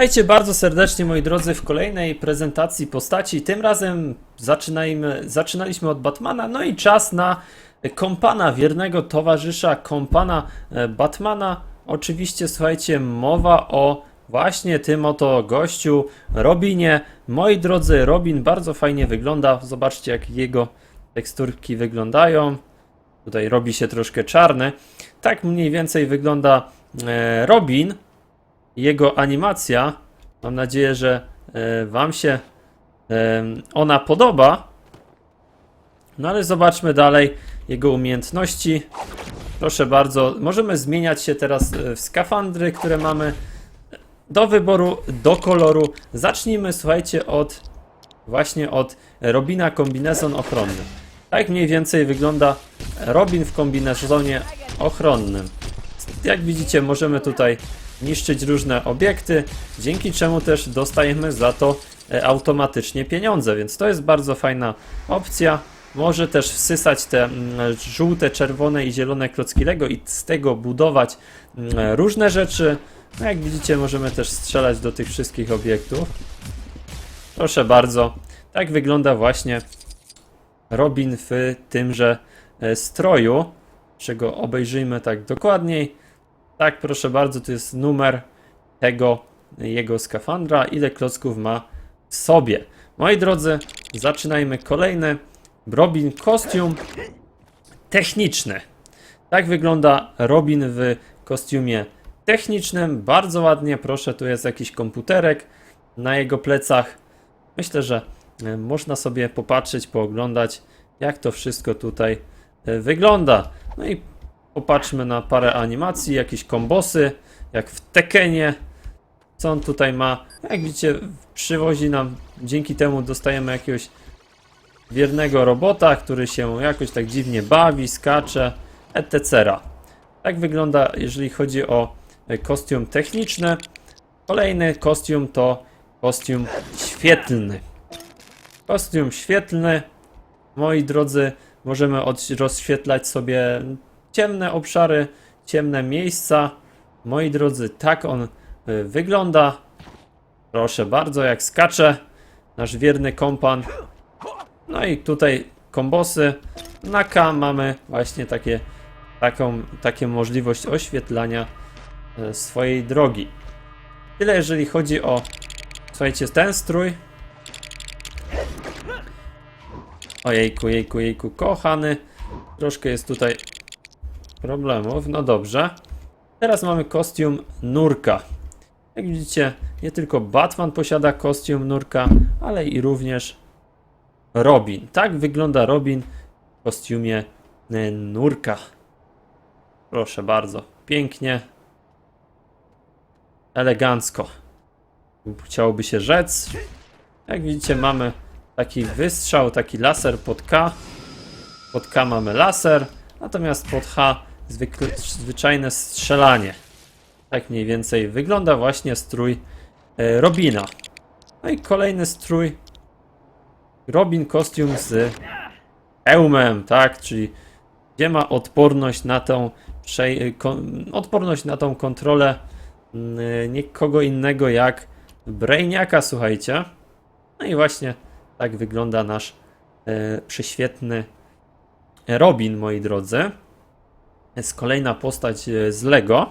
Witajcie bardzo serdecznie moi drodzy w kolejnej prezentacji postaci. Tym razem zaczynajmy, zaczynaliśmy od Batmana, no i czas na kompana, wiernego towarzysza kompana e, Batmana. Oczywiście słuchajcie, mowa o właśnie tym oto gościu, Robinie. Moi drodzy, Robin bardzo fajnie wygląda. Zobaczcie jak jego teksturki wyglądają. Tutaj robi się troszkę czarny. Tak mniej więcej wygląda e, Robin jego animacja. Mam nadzieję, że e, Wam się e, ona podoba. No ale zobaczmy dalej jego umiejętności. Proszę bardzo, możemy zmieniać się teraz e, w skafandry, które mamy do wyboru, do koloru. Zacznijmy, słuchajcie, od właśnie od Robina kombinezon ochronny. Tak mniej więcej wygląda Robin w kombinezonie ochronnym. Jak widzicie, możemy tutaj niszczyć różne obiekty, dzięki czemu też dostajemy za to e, automatycznie pieniądze, więc to jest bardzo fajna opcja. Może też wsysać te mm, żółte, czerwone i zielone klocki Lego i z tego budować mm, różne rzeczy. No jak widzicie, możemy też strzelać do tych wszystkich obiektów. Proszę bardzo. Tak wygląda właśnie Robin w tymże e, stroju, czego obejrzyjmy tak dokładniej. Tak, proszę bardzo, to jest numer tego jego skafandra, ile klocków ma w sobie. Moi drodzy, zaczynajmy kolejny Robin kostium techniczny. Tak wygląda Robin w kostiumie technicznym. Bardzo ładnie, proszę, tu jest jakiś komputerek na jego plecach. Myślę, że e, można sobie popatrzeć, pooglądać, jak to wszystko tutaj e, wygląda. No i Popatrzmy na parę animacji, jakieś kombosy, jak w Tekenie. Co on tutaj ma? Jak widzicie, przywozi nam, dzięki temu dostajemy jakiegoś wiernego robota, który się jakoś tak dziwnie bawi, skacze, etc. Tak wygląda, jeżeli chodzi o e, kostium techniczny. Kolejny kostium to kostium świetlny. Kostium świetlny, moi drodzy, możemy rozświetlać sobie ciemne obszary, ciemne miejsca. Moi drodzy, tak on y, wygląda. Proszę bardzo, jak skacze nasz wierny kompan. No i tutaj kombosy. Na K mamy właśnie takie, taką, takie możliwość oświetlania y, swojej drogi. Tyle jeżeli chodzi o, słuchajcie, ten strój. Ojejku, jejku, jejku, kochany. Troszkę jest tutaj problemów. No dobrze. Teraz mamy kostium nurka. Jak widzicie, nie tylko Batman posiada kostium nurka, ale i również Robin. Tak wygląda Robin w kostiumie nurka. Proszę bardzo. Pięknie. Elegancko. Chciałoby się rzec. Jak widzicie, mamy taki wystrzał, taki laser pod K. Pod K mamy laser, natomiast pod H zwykle, zwyczajne strzelanie. Tak mniej więcej wygląda właśnie strój e, Robina. No i kolejny strój. Robin kostium z hełmem, tak? Czyli gdzie ma odporność na tą kon- odporność na tą kontrolę mm, nikogo innego jak Brainiaka, słuchajcie. No i właśnie tak wygląda nasz e, prześwietny Robin, moi drodzy jest kolejna postać e, z Lego.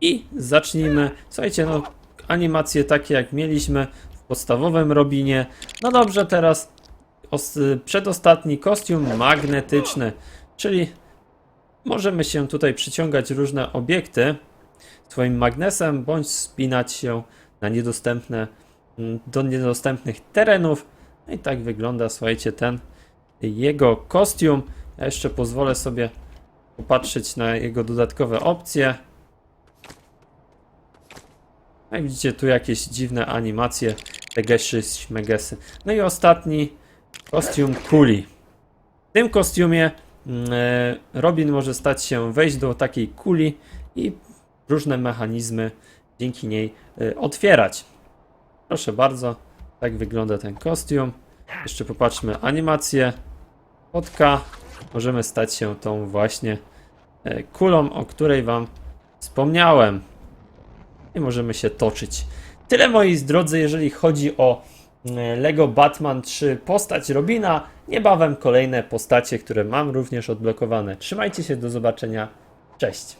I zacznijmy. Słuchajcie, no animacje takie jak mieliśmy w podstawowym Robinie. No dobrze, teraz os- przedostatni kostium magnetyczny, czyli możemy się tutaj przyciągać różne obiekty swoim magnesem, bądź spinać się na niedostępne, do niedostępnych terenów. No i tak wygląda, słuchajcie, ten jego kostium. Ja jeszcze pozwolę sobie popatrzeć na jego dodatkowe opcje. Jak widzicie, tu jakieś dziwne animacje, tegesy, śmegesy. No i ostatni kostium kuli. W tym kostiumie mm, e, Robin może stać się wejść do takiej kuli i różne mechanizmy dzięki niej e, otwierać. Proszę bardzo, tak wygląda ten kostium. Jeszcze popatrzmy animację. Spotka możemy stać się tą właśnie e, kulą, o której Wam wspomniałem. i możemy się toczyć. Tyle moi drodzy, jeżeli chodzi o e, Lego Batman 3 postać Robina. Niebawem kolejne postacie, które mam również odblokowane. Trzymajcie się, do zobaczenia. Cześć.